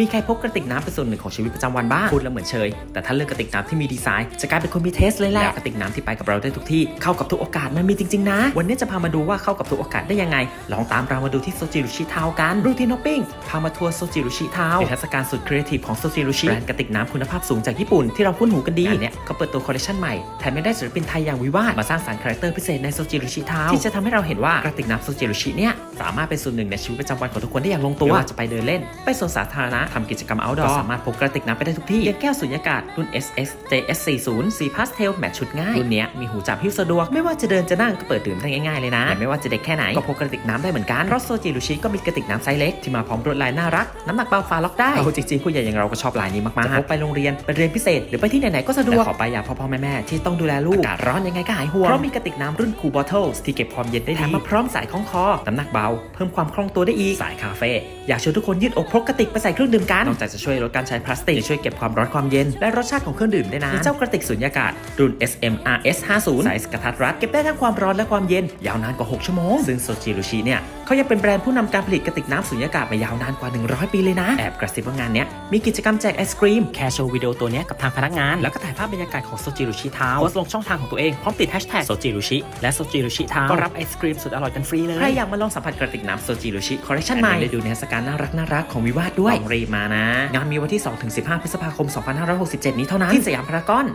มีใครพกกระติกน้ำเป็นส่วนหนึ่งของชีวิตประจำวันบ้างพูดแล้วเหมือนเชย แต่ถ้าเลือกกระติกน้ำที่มีดีไซน์จะกลายเป็นคนมีเทสเลยแหละแล้วกระติกน้ำที่ไปกับเราได้ทุกที่เข้ากับทุกโอกาสมันมีจริงๆนะ วันนี้จะพามาดูว่าเข้ากับทุกโอกาสได้ยังไง ลองตามเรามาดูที่โซจิรุชิทาวกันรูทีนฮอปปิ้งพามาทัวร์โซจิรุชิทาวนิทรรศการสุดครีเอทีฟของโซจิรุชิแบรนด์กระติกน้ำคุณภาพสูงจากญี่ปุ่นที่เราคุ้นหูกันดีอันเนี้ยเขาเปิดตัวคอลเลคชันใหม่แถมยังได้ศิลปินไทยอย่างวิวาทมาสร้างสรรค์คาแรคเตอร์พิเศษในโซจิรุชิทาวที่จะทำให้เราเห็นว่ากระติกน้ำโซจิรุชิเนี่ยสามารถเป็นส่วนหนึ่งในชีวิตประจำวันของทุกคนได้อย่างลงตัวไม่ว่าจะไปเดินเล่นไปสวนสาธารณะทำกิจกรรม outdoor ก็สามารถพกกระติกน้ำไปได้ทุกที่อย่างแก้วสุญญากาศรุ่น SS JS 40 สีพาสเทลแมทชุดง่ายรุ่นเนี้ยมีหูจับหิ้วสะดวก ไม่ว่าจะเดินจะนั่งก็เปิดดื่มได้ง่ายๆเลยนะและไม่ว่าจะเด็กแค่ไหนก็พกกระติกน้ำได้เหมือนกันเพราะโซจิรุชิก็มีกระติกน้ำไซส์เล็กที่มาพร้อมลวดลายน่ารักน้ำหนักเบาฝาล็อกได้เอาจริงๆผู้ใหญ่อย่างเราก็ชอบลายนี้มากๆจะพกไปโรงเรียนไปเรียนพิเศษ หรือไปที่ไหนๆก็สะดวกขอไปอย่าพ่อพ่อแม่แม่ๆที่ต้องดูแลลูกอากาศร้อนยังไงก็หายห่วงเพราะมีกระติกน้ำรุ่นคูลบอทเทิลที่เก็บความเย็นได้ดีแถมมาพร้อมสายคล้องคอน้ำหนักเบา เพิ่มความคล่องตัวได้อีกสายคาเฟ่อยากชวนทุกคนยืดอกพกกระติกไปใส่เครื่องดื่มกัน นอกจากจะช่วยลดการใช้พลาสติกยังช่วยเก็บความร้อนความเย็น และรสชาติของเครื่องดื่มได้นานเจ้ากระติกสุญญากาศรุ่น SMRS 50ไซส์กระทัดรัดเก็บได้ทั้งความร้อนและความเย็น ยาวนานกว่า 6 ชั่วโมง ซึ่งโซจิรุชิเนี่ยเขายังเป็นแบรนด์ผู้นำการผลิตกระติกน้ำสุญญากาศมายาวนานกว่า 100 ปีเลยนะ แอบกระซิบว่างานเนี้ยมีกิจกรรมแจกไอศครีม แค่โชว์วิดีโอตัวเนี้ยกับทางพนักงาน แล้วก็ถ่ายภาพบรรยากาศของโซจิรุชิทาวโพสต์ลงช่องทางของตัวเองพร้อมติดแฮชแท็กโซจิรุชิและโซจิรุชิทาวก็รับไอศครีมสุดอร่อยกันฟรีเลยใครอยากมาลองสัมผัสกระติกน้ำโซจิรุชิคอลเลคชันใหม่ได้ดูในเทศกาลน่ารักน่ารักของวิวาทด้วยต้องรีบมานะ งานมีวันที่ 2-15 พฤษภาคม 2567 นี้เท่านั้นที่สยามพารากอน